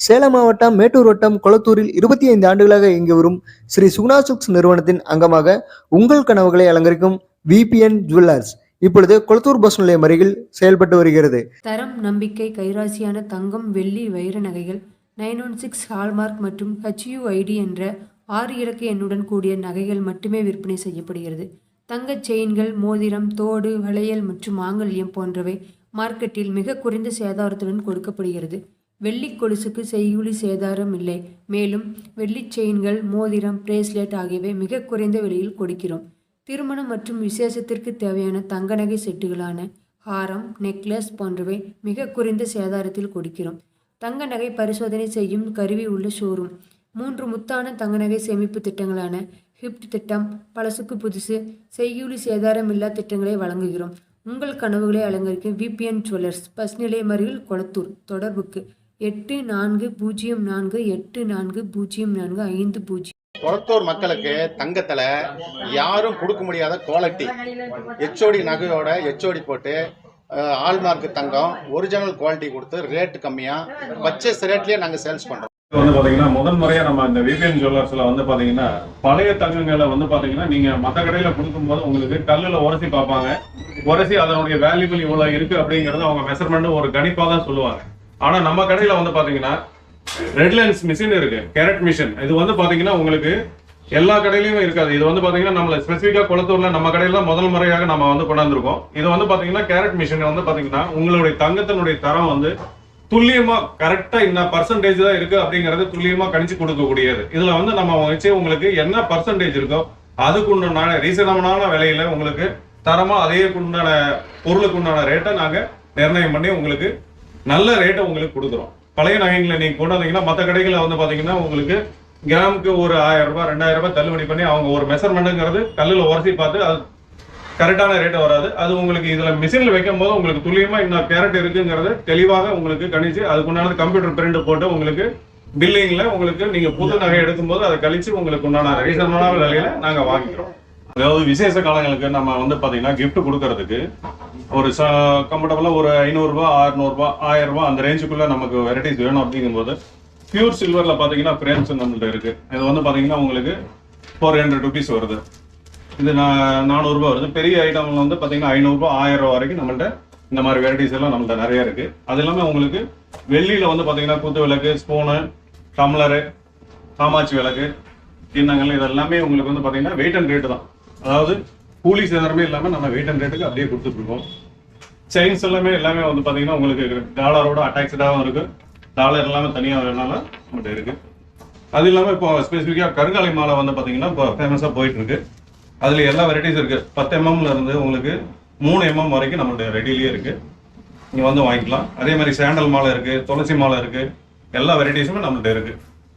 சேலம் மாவட்டம் மேட்டூர் வட்டம் கொளத்தூரில் இருபத்தி ஐந்து ஆண்டுகளாக இயங்கி வரும் ஸ்ரீ சுகுணா சுக்ஸ் நிறுவனத்தின் அங்கமாக உங்கள் கனவுகளை அலங்கரிக்கும் விபிஎன் ஜுவல்லர்ஸ் இப்பொழுது கொளத்தூர் பஸ் நிலையம் அருகில் செயல்பட்டு வருகிறது. தரம் நம்பிக்கை கைராசியான தங்கம் வெள்ளி வைர நகைகள் நைன் ஒன் சிக்ஸ் ஹால்மார்க் மற்றும் ஹெச்யூஐடி என்ற ஆறு இலக்க எண்ணுடன் கூடிய நகைகள் மட்டுமே விற்பனை செய்யப்படுகிறது. தங்கச் செயின்கள் மோதிரம் தோடு வளையல் மற்றும் மாங்கல்யம் போன்றவை மார்க்கெட்டில் மிக குறைந்த சேதாரத்துடன் கொடுக்கப்படுகிறது. வெள்ளி கொலுசுக்கு செய்கூலி சேதாரம் இல்லை. மேலும் வெள்ளிச் செயின்கள் மோதிரம் பிரேஸ்லெட் ஆகியவை மிக குறைந்த விலையில் கொடுக்கிறோம். திருமணம் மற்றும் விசேஷத்திற்கு தேவையான தங்க நகை செட்டுகளான ஹாரம் நெக்லஸ் போன்றவை மிக குறைந்த சேதாரத்தில் கொடுக்கிறோம். தங்க நகை பரிசோதனை செய்யும் கருவி உள்ள ஷோரூம். மூன்று முத்தான தங்க நகை சேமிப்பு திட்டங்களான ஹிப்ட் திட்டம் பழசுக்கு புதுசு செய்யுளி சேதாரம் இல்லா திட்டங்களை வழங்குகிறோம். உங்கள் கனவுகளை அலங்கரிக்கும் விபிஎன் ஜுவல்லர்ஸ் பஸ் நிலையம் அருகில் கொளத்தூர். தொடர்புக்கு எட்டு நான்கு பூஜ்ஜியம் நான்கு எட்டு நான்கு பூஜ்ஜியம் நான்கு ஐந்து பூஜ்ஜியம். கொளத்தூர் மக்களுக்கு தங்கத்துல யாரும் கொடுக்க முடியாத குவாலிட்டி எச்ஓடி நகையோட எச்ஓடி போட்டு ஆல்மார்க் தங்கம் ஒரிஜினல் குவாலிட்டி கொடுத்து ரேட் கம்மியா பர்ச்சேஸ் ரேட்லயே நாங்க சேல்ஸ் பண்றோம். இது வந்து பாத்தீங்கன்னா முதல் முறையா நம்ம இந்த விபிஎன் ஜுவல்லர்ஸ்ல வந்து பாத்தீங்கன்னா பழைய தங்கங்களை வந்து பாத்தீங்கன்னா நீங்க மத்த கடையில கொடுக்கும்போது உங்களுக்கு கல்லுல உரசி பார்ப்பாங்க. உரசி அதனுடைய வேல்யூபிள் இவ்வளவு இருக்கு அப்படிங்கறது அவங்க மெஷர்மெண்ட் ஒரு கணிப்பா தான் சொல்லுவாங்க. ஆனா நம்ம கடையில வந்து பாத்தீங்கன்னா ரெட்லைன்ஸ் மிஷின் இருக்கு கேரட் மிஷின் இது வந்து பாத்தீங்கன்னா உங்களுக்கு எல்லா கடையிலயும் இருக்காது. இது வந்து பாத்தீங்கன்னா நம்மள ஸ்பெசிபிக்கா குளத்தூர்ல நம்ம கடையில தான் முதல் முறையாக நம்ம வந்து கொண்டாந்துருக்கோம். இது வந்து பாத்தீங்கன்னா கேரட் மிஷின் வந்து பாத்தீங்கன்னா உங்களுடைய தங்கத்தினுடைய தரம் வந்து துல்லியமா கரெக்டா என்ன பர்சன்டேஜ் தான் இருக்கு அப்படிங்கறது துல்லியமா கணிச்சு கொடுக்கக்கூடியது. இதுல வந்து நம்ம வச்சு உங்களுக்கு என்ன பர்சன்டேஜ் இருக்கோ அதுக்கு உண்டான ரீசனபிளான விலையில உங்களுக்கு தரமா அதே உண்டான பொருளுக்கு உண்டான ரேட்டை நாங்க நிர்ணயம் பண்ணி உங்களுக்கு நல்ல ரேட்டை உங்களுக்கு கொடுக்குறோம். பழைய நகைங்களை நீங்கள் கொண்டு வந்தீங்கன்னா மற்ற கடைகளில் வந்து பார்த்தீங்கன்னா உங்களுக்கு கிராமுக்கு ஒரு ஆயிரம் ரூபாய் ரெண்டாயிரம் ரூபாய் தள்ளுபடி பண்ணி அவங்க ஒரு மெஷர்மெண்ட்டுங்கிறது கல்லில் உரசி பார்த்து அது கரெக்டான ரேட்டை வராது. அது உங்களுக்கு இதில் மிஷினில் வைக்கும் போது உங்களுக்கு துல்லியமாக இன்னும் கேரட் இருக்குங்கிறது தெளிவாக உங்களுக்கு கணிச்சு அதுக்குண்டான கம்ப்யூட்டர் பிரிண்ட் போட்டு உங்களுக்கு பில்லிங்கில் உங்களுக்கு நீங்கள் புது நகை எடுக்கும்போது அதை கழிச்சு உங்களுக்கு உண்டான ரீசனபிளான விலையில நாங்கள் வாங்கிக்கிறோம். அதாவது விசேஷ காலங்களுக்கு நம்ம வந்து பார்த்தீங்கன்னா கிஃப்ட் கொடுக்கறதுக்கு ஒரு ச கம்ஃபர்டபுளாக ஒரு ஐநூறுரூவா அறுநூறுபா ஆயிரரூபா அந்த ரேஞ்சுக்குள்ளே நமக்கு வெரைட்டிஸ் வேணும் அப்படிங்கும்போது பியூர் சில்வரில் பார்த்தீங்கன்னா ஃப்ரேம்ஸ் நம்மள்ட்ட இருக்குது இது வந்து பார்த்தீங்கன்னா உங்களுக்கு ஃபோர் ஹண்ட்ரட் ருபீஸ் வருது. இது நான் நானூறுபா வருது. பெரிய ஐட்டம்ல வந்து பார்த்தீங்கன்னா ஐநூறுபா ஆயிரம் ரூபா வரைக்கும் நம்மள்ட்ட இந்த மாதிரி வெரைட்டிஸ் எல்லாம் நம்மள்ட்ட நிறைய இருக்குது அது இல்லாமல் உங்களுக்கு வெள்ளியில் வந்து பார்த்தீங்கன்னா குத்து விளக்கு ஸ்பூனு டம்ளரு காமாட்சி விளக்கு கிண்ணங்கள் இதெல்லாமே உங்களுக்கு வந்து பார்த்தீங்கன்னா வெயிட் அண்ட் ரேட்டு தான். அதாவது கூலி சேதாரமே இல்லாமல் நம்ம வெயிட் அண்ட் ரேட்டுக்கு அப்படியே கொடுத்துட்ருக்கோம் செயின்ஸ் எல்லாமே எல்லாமே வந்து பார்த்தீங்கன்னா உங்களுக்கு டாலரோட அட்டாக்ஸ்டாகவும் இருக்குது டாலர் எல்லாமே தனியாக வேணாலும் நம்மகிட்ட இருக்குது அது இல்லாமல் இப்போ ஸ்பெசிஃபிக்காக கருங்காலை மாலை வந்து பார்த்தீங்கன்னா இப்போ ஃபேமஸாக போயிட்டுருக்கு அதில் எல்லா வெரைட்டிஸ் இருக்குது பத்து எம்எம்ல இருந்து உங்களுக்கு மூணு எம்எம் வரைக்கும் நம்மளுடைய ரெடியிலேயே இருக்குது நீங்கள் வந்து வாங்கிக்கலாம். அதே மாதிரி சாண்டல் மாலை இருக்குது துளசி மாலை இருக்குது எல்லா வெரைட்டிஸுமே நம்மள்ட்ட இருக்குது